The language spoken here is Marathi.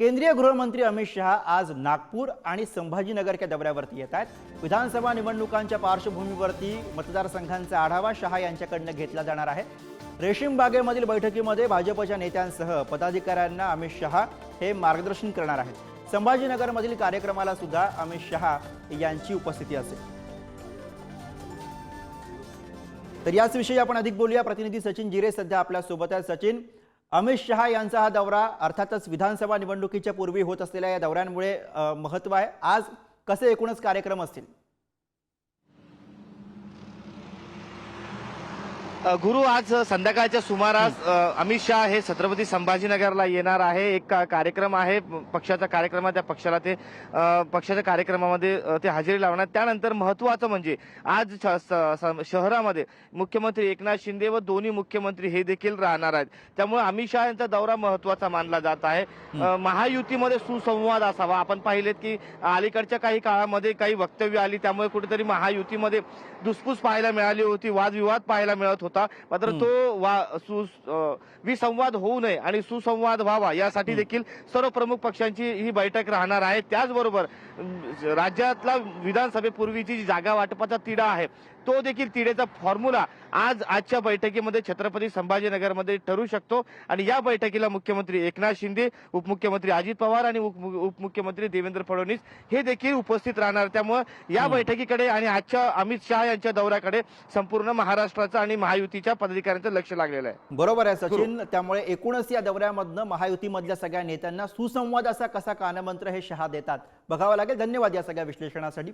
केंद्रीय गृहमंत्री अमित शहा आज नागपूर आणि संभाजीनगरच्या दौऱ्यावरती येत आहेत. विधानसभा निवडणुकांच्या पार्श्वभूमीवरती मतदारसंघांचा आढावा शहा यांच्याकडनं घेतला जाणार आहे. रेशीम बागेमधील बैठकीमध्ये भाजपच्या नेत्यांसह पदाधिकाऱ्यांना अमित शहा हे मार्गदर्शन करणार आहेत. संभाजीनगरमधील कार्यक्रमाला सुद्धा अमित शहा यांची उपस्थिती असेल. तर याच विषयी आपण अधिक बोलूया. प्रतिनिधी सचिन जिरे सध्या आपल्यासोबत आहेत. सचिन अमित शहा यांचा हा दौरा अर्थातच विधानसभा निवडणुकीच्या पूर्वी होत असलेल्या या दौऱ्यांमुळे महत्त्व आहे. आज कसे एकूणच कार्यक्रम असतील? गुरु आज संध्याकाळच्या सुमारास अमित शहा हे छत्रपती संभाजीनगरला येणार आहे. एक का- कार्यक्रम आहे पक्षाचा कार्यक्रम आहे त्या पक्षाला ते पक्षाच्या कार्यक्रमामध्ये ते हजेरी लावणार. त्यानंतर महत्वाचं म्हणजे आज शहरामध्ये मुख्यमंत्री एकनाथ शिंदे व दोन्ही मुख्यमंत्री हे देखील राहणार आहेत. त्यामुळे अमित शहा यांचा दौरा महत्त्वाचा मानला जात आहे. महायुतीमध्ये सुसंवाद असावा. आपण पाहिलेत की अलीकडच्या काही काळामध्ये काही वक्तव्य आली त्यामुळे कुठेतरी महायुतीमध्ये धुसफूस पाहायला मिळाली होती वादविवाद पाहायला मिळत होता. मात्र तो वा सु विसंवाद होऊ नये आणि सुसंवाद व्हावा यासाठी देखील सर्व प्रमुख पक्षांची ही बैठक राहणार आहे. त्याचबरोबर राज्यातला विधानसभेपूर्वीची जी जागा वाटपाचा तिढा आहे तो देखील तिढेचा फॉर्म्युला आज आजच्या बैठकीमध्ये छत्रपती संभाजीनगरमध्ये ठरू शकतो. आणि या बैठकीला मुख्यमंत्री एकनाथ शिंदे उपमुख्यमंत्री अजित पवार आणि उप- उपमुख्यमंत्री देवेंद्र फडणवीस हे देखील उपस्थित राहणार. त्यामुळे या बैठकीकडे आणि आजच्या अमित शहा यांच्या दौऱ्याकडे संपूर्ण महाराष्ट्राचं आणि महायुतीच्या पदाधिकाऱ्यांचं लक्ष लागलेलं आहे. बरोबर आहे सचिन. त्यामुळे एकूणच या दौऱ्यामधनं महायुतीमधल्या सगळ्या नेत्यांना सुसंवाद असा कसा कानमंत्र हे शहा देतात. बघावं लागेल. धन्यवाद या सगळ्या विश्लेषणासाठी.